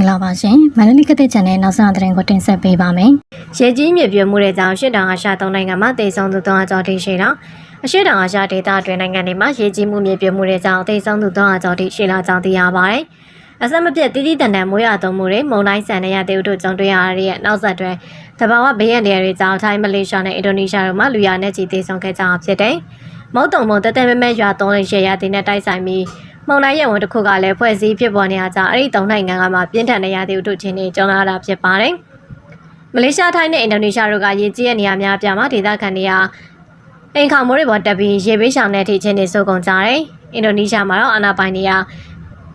င်္ဂလာပါရှင်မန္တလေးကတဲ့ channel နောက်ဆုံးသတင်းကိုတင်ဆက်ပေးပါမယ်ရေကြီးမြေပြိုမှုတဲ့ကြောင့်ရှစ်တောင်အာရှသုံးနိုင်ငံမှာတည်ဆုံသူ300ကျော်ထိရှိတော့အရှစ်တောင်အာရှဒေသအတွင်းနိုင်ငံတွေမှာရေကြီးမှုမြေပြိုမှုတဲ့ကြောင့်တည်ဆုံသူ300ကျော်ထိရှိလာကြောင်းသိရပါတယ်။အဆက်မပြတ်တည်တည်တန်တန်မိုးရသုံးမှုတွေမုန်တိုင်းဆန်တဲ့ရတဲ့ဥတို့ကြောင့်တွေ့ရတဲ့နောက်ဆက်တွဲတဘာဝဘေးရန်တွေကြောင့်ထိုင်းမလေးရှားနဲ့အင်ဒိုနီးရှားတို့မှာလူရနဲ့ချီတည်ဆုံခဲ့ကြအောင်ဖြစ်တယ်။မုတ်တုံမုံတက်တက်မဲမဲရွာသုံးလေးရေရတဲ့နဲ့တိုက်ဆိုင်ပြီး မုန်တိုင်းရဝန်တစ်ခုကလည်းဖွဲ့စည်းဖြစ်ပေါ်နေကြကြောင့်အဲ့ဒီသုံးနိုင်ငံကမှပြင်းထန်တဲ့ရတဲ့ဥတို့ချင်းတွေကြုံလာတာဖြစ်ပါတယ်။မလေးရှားထိုင်းနဲ့အင်ဒိုနီးရှားတို့ကရေကြီးတဲ့နေရာများအပြားမှာဒေသခံတွေကအိမ်ခေါင်မိုးတွေပေါ်တက်ပြီးရေဘေးရှောင်တဲ့ထိချင်းတွေစိုးကုန်ကြတယ်။အင်ဒိုနီးရှားမှာတော့အာနာပိုင်တွေက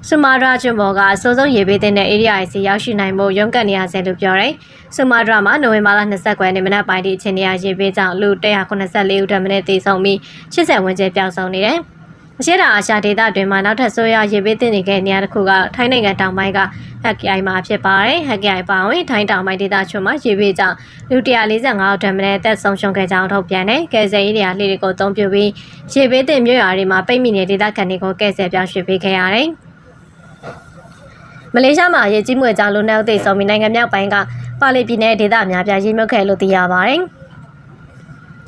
ဆူမာဒရာကျွန်းပေါ်ကအစိုးဆုံးရေဘေးတဲ့ area စီရောက်ရှိနိုင်မှုရုန်းကန်နေရဆဲလို့ပြောတယ်။ဆူမာဒရာမှာနိုဝင်ဘာလ29ရက်နေ့မနက်ပိုင်းထိအချိန်ရရေဘေးကြောင့်လူ184ဦးထပ်မံတည်ဆုံပြီး80ဝန်းကျင်ပျောက်ဆုံးနေတယ်။ အရှေ့တောင်အာရှဒေသအတွင်းမှာနောက်ထပ်ဆိုးရွားရေဘေးသင့်နေတဲ့နေရာတစ်ခုကထိုင်းနိုင်ငံတောင်ပိုင်းကဟက်ကိုင်မှာဖြစ်ပါတယ်။ဟက်ကိုင်ပါဝင်ထိုင်းတောင်ပိုင်းဒေသချွန်းမှာရေဘေးကြောင့်လူ145ဦးထပ်မံတက်ဆုံးရှုံးခဲ့ကြောင်းထုတ်ပြန်တယ်။ကယ်ဆယ်ရေးတွေကလှေတွေကိုအသုံးပြုပြီးရေဘေးသင့်မြို့ရွာတွေမှာပိတ်မိနေတဲ့ဒေသခံတွေကိုကယ်ဆယ်ပြောင်းရွှေ့ပေးခဲ့ရတယ်။မလေးရှားမှာရေကြီးမှုကြောင့်လူနှောက်သိဆုံးပြီးနိုင်ငံမြောက်ပိုင်းကပါလီပြည်နယ်ဒေသအများပြားရေမြုပ်ခဲ့လို့သိရပါတယ်။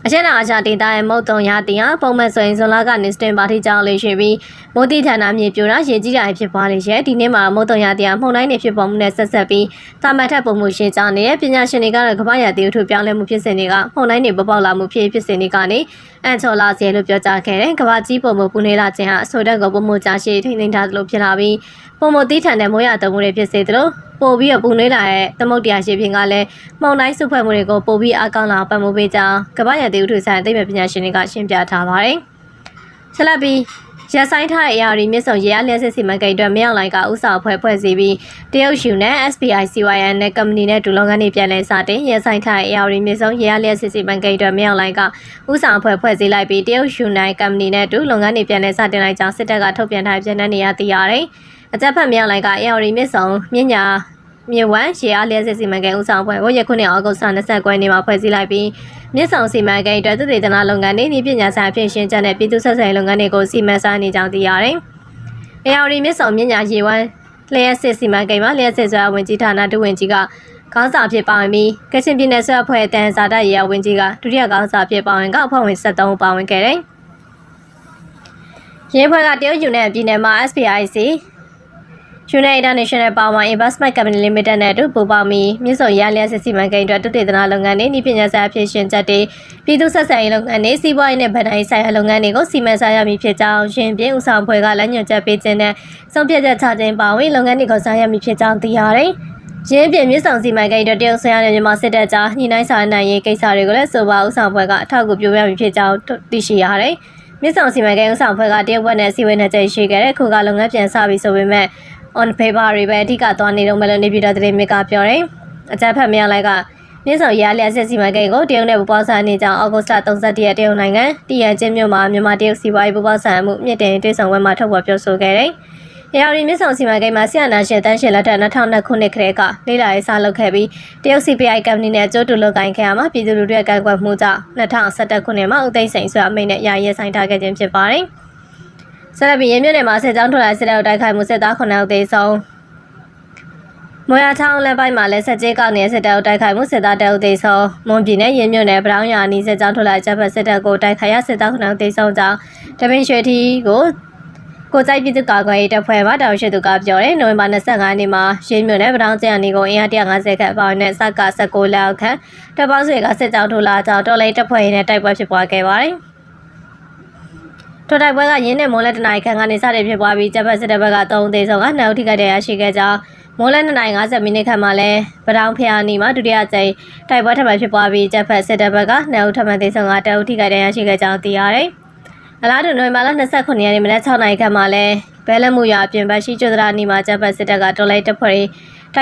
အရှင်းအာရှဒေသရဲ့မုတ်တုံရတင်ဟာပုံမှန်ဆိုရင်ဇွန်လကနေစတင်ပါထိကြောင်းလေးရှိပြီးမိုးတိဌာနမြေပြိုတာရေကြီးတာဖြစ်ပွားနေရဲ့ဒီနေ့မှာမုတ်တုံရတင်ဟာမှုန်တိုင်းတွေဖြစ်ပေါ်မှုနဲ့ဆက်ဆက်ပြီးတာမတ်ထက်ပုံမှုရှင်းကြောင်းနေတဲ့ပညာရှင်တွေကတော့ကမ္ဘာရည်တည်ထုပြောင်းလဲမှုဖြစ်စဉ်တွေကမှုန်တိုင်းတွေပေါ်ပေါက်လာမှုဖြစ်ဖြစ်စဉ်တွေကနေအန်ချော်လာစီလို့ပြောကြားခဲ့တယ်ကမ္ဘာကြီးပုံမှုပူနေလာခြင်းဟာအဆိုတဲ့ကိုပုံမှုကြာရှည်ထိန်းသိမ်းထားသလိုဖြစ်လာပြီးပုံမှုတိထန်တဲ့မိုးရတုံမှုတွေဖြစ်စေသလို ပို့ပြီးတော့ပူနွေးလာတဲ့သမုတ်တရားရှိဖြစ်ကလည်းမှုန်တိုင်းစုဖွဲ့မှုတွေကိုပို့ပြီးအကောင်းလာပတ်မှုပေးကြောင်းကမ္ဘာရည်တည်ထုဆိုင်သိပ္ပံပညာရှင်တွေကရှင်းပြထားပါတယ်။ဆက်လက်ပြီးရဆိုင်ထားတဲ့အရာတွေမြင့်ဆောင်ရေအားလျှက်စစ်စီမံကိန်းအတွက်မြောက်လိုက်ကဥစားအဖွဲ့ဖွဲ့စည်းပြီးတရုတ်ယူနဲ့ SPI CYN နဲ့ကုမ္ပဏီနဲ့ဒူလုပ်ငန်းတွေပြန်လည်စတင်ရဆိုင်ထားတဲ့အရာတွေမြင့်ဆောင်ရေအားလျှက်စစ်စီမံကိန်းအတွက်မြောက်လိုက်ကဥစားအဖွဲ့ဖွဲ့စည်းလိုက်ပြီးတရုတ်ယူနဲ့ကုမ္ပဏီနဲ့ဒူလုပ်ငန်းတွေပြန်လည်စတင်လိုက်ကြောင်းစစ်တပ်ကထုတ်ပြန်ထားပြန်တဲ့နေရာသိရတယ်။ အကြက်ဖက်မြောက်လိုက်ကအေရီမြစ်ဆောင်မြညာမြေဝမ်းရေအားလျှက်စစ်စီမံကိန်းဦးဆောင်ဖွဲ့ကိုယခုနှစ်ဩဂုတ်လ29ရက်နေ့မှာဖွဲ့စည်းလိုက်ပြီးမြစ်ဆောင်စီမံကိန်းအတွက်သုတေသနလုပ်ငန်းတွေဤပညာဆိုင်အဖြစ်ရှင်းချက်နဲ့ပြည်သူ့ဆက်ဆံရေးလုပ်ငန်းတွေကိုစီမံဆိုင်နေကြောင်းသိရတယ်။အေရီမြစ်ဆောင်မြညာရေဝမ်းလျှက်စစ်စီမံကိန်းမှာလျှက်စစ်စွာဝင်ကြီးဌာနဒုဝန်ကြီးကခေါင်းဆောင်ဖြစ်ပါဝင်ပြီးကချင်ပြည်နယ်ဆွဲအဖွဲ့တန်စာတရေဝင်းကြီးကဒုတိယခေါင်းဆောင်ဖြစ်ပါဝင်ကအဖွဲ့ဝင်73ဦးပါဝင်ခဲ့တယ်။ရေဖွဲ့ကတရုတ်ယူနယ်ပြည်နယ်မှာ SPIC United International Power Investment Company Limited နဲ့အတူပူးပေါင်းပြီးမြစ်ဆုံရလျက်စစ်စီမံကိန်းအတွက်တုတေသနာလုပ်ငန်းတွေဤပညာဆိုင်အဖြစ်ရှင်ချက်တွေပြည်သူ့ဆက်ဆံရေးလုပ်ငန်းတွေစီးပွားရေးနဲ့ဗဏ္ဍာရေးဆိုင်ရာလုပ်ငန်းတွေကိုစီမံဆိုင်ရမည်ဖြစ်ကြောင်းရှင်ပြင်းဦးဆောင်ဖွဲ့ကလက်ညွှန်ချက်ပေးခြင်းနဲ့ဆုံးဖြတ်ချက်ချခြင်းပါဝင်လုပ်ငန်းတွေကိုဆိုင်ရမည်ဖြစ်ကြောင်းသိရတယ်။ရင်းပြမြစ်ဆောင်စီမံကိန်းအတွက်တရုတ်ဆရာနဲ့မြန်မာစစ်တပ်ကြားညှိနှိုင်းဆောင်နိုင်ရေးကိစ္စတွေကိုလည်းဆိုပါဦးဆောင်ဖွဲ့ကအထောက်အကူပြုပြမည်ဖြစ်ကြောင်းသိရှိရတယ်။မြစ်ဆောင်စီမံကိန်းဦးဆောင်ဖွဲ့ကတရုတ်ဘက်နဲ့စီဝေးနဲ့ကြိတ်ရှိခဲ့တဲ့ခုကလုပ်ငန်းပြန်စပြီးဆိုပေမဲ့ on paper တွေပဲအဓိကသွားနေတော့မယ်လို့နေပြည်တော်သတင်းမြစ်ကပြောတယ်။အကြမ်းဖက်များလိုက်ကမြင်းဆောင်ရလျက်စစ်စီမံကိန်းကိုတရုတ်နဲ့ပူပေါင်းဆိုင်နေကြောင်းအောက်ဂုတ်လ31ရက်တရုတ်နိုင်ငံတည်ရချင်းမြို့မှာမြန်မာတရုတ်စီးပွားရေးပူပေါင်းဆိုင်မှုမြင့်တင်တွေ့ဆုံပွဲမှာထုတ်ဖော်ပြောဆိုခဲ့တယ်။ရရီမြစ်ဆောင်စီမံကိန်းမှာဆီယနာရှင်တန်းရှင်လက်ထက်2002ခုနှစ်ခရဲကလေးလာရေးစားလုပ်ခဲ့ပြီးတရုတ် CPI ကုမ္ပဏီနဲ့အကျိုးတူလုပ်ကိုင်ခဲ့ရမှာပြည်သူလူထုရဲ့ကန့်ကွက်မှုကြောင့်2011ခုနှစ်မှာဦးသိန်းစိန်ဆွေအမိန့်နဲ့ယာရဲဆိုင်ထားခဲ့ခြင်းဖြစ်ပါတယ်။ ဆက်လက်ပြီးရင်းမြစ်နယ်မှာစစ်ကြောင်းထွက်လာစစ်တပ်တိုက်ခိုက်မှုစစ်သား9ဦးသေဆုံးမွေရချောင်းလက်ပိုင်းမှာလည်းဆက်ကြေးကောက်နေတဲ့စစ်တပ်တိုက်ခိုက်မှုစစ်သားတအုပ်သေးဆုံးမွန်ပြည်နယ်ရင်းမြစ်နယ်ဗရောင်းရာနီစစ်ကြောင်းထွက်လာချက်ဖက်စစ်တပ်ကိုတိုက်ခိုက်ရစစ်သား9ဦးသေဆုံးကြောင်းတပင်းရွှေထီကိုကိုကြိုက်ပြည်သူ့ကာကွယ်ရေးတပ်ဖွဲ့မှတောင်ရှိသူကပြောတယ်နိုဝင်ဘာ25ရက်နေ့မှာရင်းမြစ်နယ်ဗရောင်းကျန်နီကိုအင်အား150ခန့်ပေါင်းနဲ့စက်က16လောက်ခန့်တပ်ပေါင်းစုကစစ်ကြောင်းထိုးလာကြောင်းတော်လေးတပ်ဖွဲ့ရင်းနဲ့တိုက်ပွဲဖြစ်ပွားခဲ့ပါတယ် ထိုတိုက်ပွဲကရင်းနဲ့မိုးလက်တနိုင်ခန့်ကနေစတင်ဖြစ်ပွားပြီးဂျပန်စစ်တပ်ဘက်က3သေးဆုံးကနှောက်ထိခိုက်တဲ့ရရှိခဲ့ကြောင်းမိုးလက်2နိုင်50မိနစ်ခန့်မှာလဲပတောင်ဖျားနီမှာဒုတိယကြိမ်တိုက်ပွဲထပ်မံဖြစ်ပွားပြီးဂျပန်စစ်တပ်ဘက်ကနှောက်ထပ်မံသေးဆုံးကတအုပ်ထိခိုက်တဲ့ရရှိခဲ့ကြောင်းသိရတယ်။အလားတူနိုဝင်ဘာလ29ရက်နေ့မနက်6နာရီခန့်မှာလဲဘဲလက်မှုရွာပြင်ပရှိကျွဒရာနီမှာဂျပန်စစ်တပ်ကတော်လိုက်တပ်ဖွဲ့တို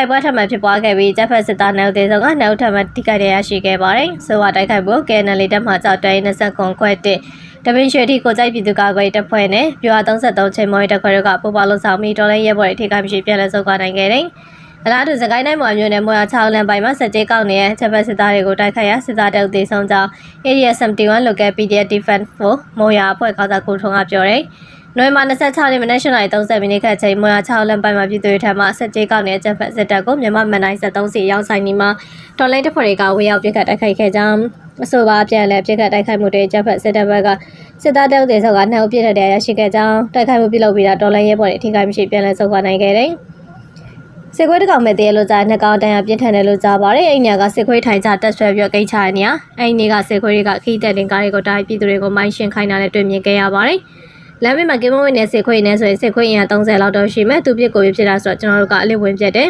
က်ပွဲထပ်မံဖြစ်ပွားခဲ့ပြီးဂျပန်စစ်သားနှောက်သေးဆုံးကနှောက်ထပ်မံထိခိုက်တဲ့ရရှိခဲ့ပါတယ်။ဆိုဝါတိုက်ခိုက်ဖို့ကဲနယ်လီတပ်မှကြောက်တိုင်း29ခွဲ1တပင်းရွှေတီကိုကြိုက်ပြည်သူ့ကာကွယ်တပ်ဖွဲ့နဲ့ပြွာ33ချိန်မော်တပ်ခွဲတို့ကပူပေါလုံးဆောင်ပြီးတော်လိုင်းရဲဘော်တွေထိခိုက်မရှိပြန်လည်ဆုတ်ခွာနိုင်ခဲ့တယ်။အလားတူစကိုင်းတိုင်းမှာမြို့နယ်မွေ6လမ်းပိုင်းမှာစက်ကြေးကောက်နေတဲ့ချက်ပတ်စစ်သားတွေကိုတိုက်ခိုက်ရစစ်သားတပ်သေးဆုံးကြောင်း Area 71 Local PDF Defense Force မော်ယာအဖွဲ့ခေါင်းဆောင်ကိုထုံးကပြောတယ်။ နိုဝင်ဘာ26ရက်မနက်8:30မိနစ်ခန့်ချိန်မွေ6လမ်းပိုင်းမှာပြည်သူတွေထံမှဆက်ကြေးကောက်နေတဲ့ချက်ဖက်စစ်တပ်ကိုမြန်မာမန်တိုင်း73စီရောက်ဆိုင်နေမှာတော်လိုင်းတပ်ဖွဲ့တွေကဝေရောက်ပြစ်ခတ်တိုက်ခိုက်ခဲ့ကြောင်းအဆိုပါပြန်လဲပြစ်ခတ်တိုက်ခိုက်မှုတွေချက်ဖက်စစ်တပ်ဘက်ကစစ်သားတောက်တဲ့ဆောက်ကနှောက်ပြစ်တဲ့ရရှိခဲ့ကြောင်းတိုက်ခိုက်မှုပြုလုပ်ပြီးတော့တော်လိုင်းရဲဘော်တွေအထိခိုက်မရှိပြန်လဲဆုတ်ခွာနိုင်ခဲ့တယ်စစ်ခွေးတကောင်မဲ့တည်းလို့ကြားနှစ်ကောင်တန်ရပြင်းထန်တယ်လို့ကြားပါတယ်အဲ့ညကစစ်ခွေးထိုင်ကြတက်ဆွဲပြီးကိတ်ချရနေရအဲ့ဒီကစစ်ခွေးတွေကခီးတဲ့တင်ကားတွေကိုတားပြည်သူတွေကိုမိုင်းရှင်းခိုင်းတာနဲ့တွေ့မြင်ခဲ့ရပါတယ် လမ်းဘေးမှာကင်းမွေးနဲ့စစ်ခွေးနဲ့ဆိုရင်စစ်ခွေးအင်အား30လောက်တော့ရှိမယ်သူပြစ်ကိုပြဖြစ်တာဆိုတော့ကျွန်တော်တို့ကအလစ်ဝင်ပြတ်တယ်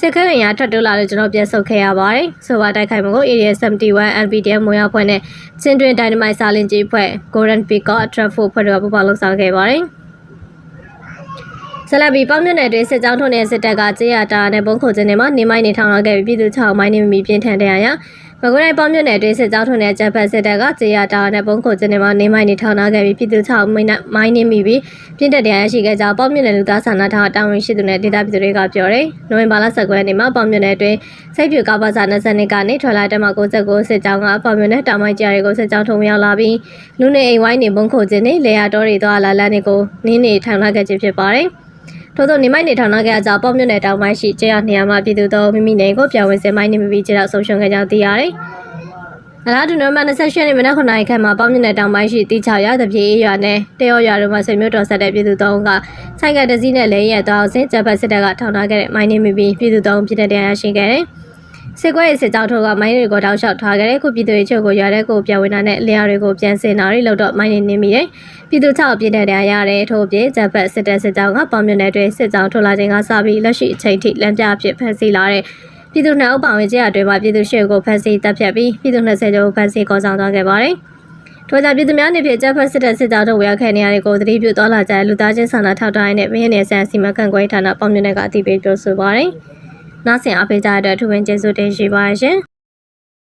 စစ်ခွေးအင်အားထွက်တိုးလာလို့ကျွန်တော်ပြန်ဆုတ်ခဲ့ရပါတယ်ဆိုပါတိုက်ခိုက်မှုကို Area 71 NPDM မွေးရဖွဲ့နဲ့ချင်းတွင် Dynamite စာလင်ကြီးဖွဲ့ Golden Peacock Traffic ဖွဲ့တို့ကပူးပေါင်းလှုပ်ဆောင်ခဲ့ပါတယ်ဆလဘီပေါင်းမြင့်တဲ့တွင်စစ်ကြောင်းထုံးတဲ့စစ်တပ်ကကြေးရတာနဲ့ဘုံခုခြင်းတွေမှာနေမိုင်းနေထောင်လာခဲ့ပြီးပြည်သူ6မိုင်းနေမီပြင်းထန်တဲ့ရ မကွေးတိုင်းပေါင်းမြင့်တဲ့တွင်စစ်ကြောင်းထုံးတဲ့ဂျပန်စစ်တပ်ကကြေးရတာနဲ့ဘုံခုခြင်းတွေမှာနေမိုင်းနေထောင်လာခဲ့ပြီးပြည်သူ6မိုင်းမိုင်းနေမီပြီးပြင်းထန်တဲ့ရရှိခဲ့ကြောင်းပေါင်းမြင့်တဲ့လူသားဆန္ဒထားတာဝန်ရှိသူနဲ့ဒေသပြည်သူတွေကပြောတယ်။နိုဝင်ဘာလ19ရက်နေ့မှာပေါင်းမြင့်တဲ့တွင်စိတ်ပြူကားပါစာ20ကနေထွက်လာတဲ့မှာ69စစ်ကြောင်းကပေါင်းမြင့်တဲ့တောင်ပိုင်းကြားတွေကိုစစ်ကြောင်းထုံရောက်လာပြီးလူနေအိမ်ဝိုင်းနေဘုံခုခြင်းတွေလေယာတော်တွေသွားလာလမ်းတွေကိုနင်းနေထောင်လာခဲ့ခြင်းဖြစ်ပါတယ်။ ထို့သောနေမိုက်နေထောင်နာခဲ့အကြောင်းပေါ့မြွနယ်တောင်ပိုင်းရှိကျေးရွာနေရာမှာပြည်သူတို့မိမိနေကိုပြောင်းဝင်စင်မိုင်းနေမပြီးကျေးရွာဆုံးရှုံးခဲ့ကြောင်းသိရတယ်။အလားတူနိုဝင်ဘာ28ရက်နေ့မနက်9:00နာရီခန့်မှာပေါ့မြွနယ်တောင်ပိုင်းရှိတီချောက်ရွာတပြေးရွာနဲ့တေရောရွာတို့မှာဆွေမျိုးတော်ဆက်တဲ့ပြည်သူတို့ကဆိုင်ကတစည်းနဲ့လဲရဲသွားအောင်စင်ဂျပန်စစ်တပ်ကထောင်ထားခဲ့တဲ့မိုင်းနေမပြီးပြည်သူတို့ပြည်တဲ့တရားရှိခဲ့တယ်။ စစ်ကွဲရေးစစ်ကြောင်းတို့ကမိုင်းတွေကိုတောက်လျှောက်ထားခဲ့တဲ့ခုပြည်သူတွေချုပ်ကိုရွာတဲ့ကိုပြန်ဝင်တာနဲ့လျှာတွေကိုပြန်စင်တာတွေလောက်တော့မိုင်းနေနေမိတယ်။ပြည်သူ6ပြည်တဲ့တရားရတယ်ထို့ပြင်ဂျပန်စစ်တပ်စစ်ကြောင်းကပေါမြွန်နယ်တွင်စစ်ကြောင်းထုတ်လာခြင်းကစပြီးလက်ရှိအချိန်ထိလမ်းပြအဖြစ်ဖန်ဆီးလာတဲ့ပြည်သူနှစ်အုပ်ပါဝင်ကြရတွင်မှာပြည်သူရှေ့ကိုဖန်ဆီးတပ်ဖြတ်ပြီးပြည်သူ20ကျော်ကိုဖန်ဆီးခေါ်ဆောင်သွားခဲ့ပါတယ်။ထို့ကြောင့်ပြည်သူများအနေဖြင့်ဂျပန်စစ်တပ်စစ်ကြောင်းတို့ဝေရောက်ခဲ့နေရတဲ့ကိုသတိပြုသွားလာကြတဲ့လူသားချင်းစာနာထောက်ထားရေးနဲ့မင်းရဲ့ဆန်စီမံခန့်ခွဲဌာနပေါမြွန်နယ်ကအသိပေးပြောဆိုပါတယ်။ နောက်ဆင်အားပေးကြတဲ့အတွက်ထူးပင်ကျေးဇူးတင်ရှိပါရှင်။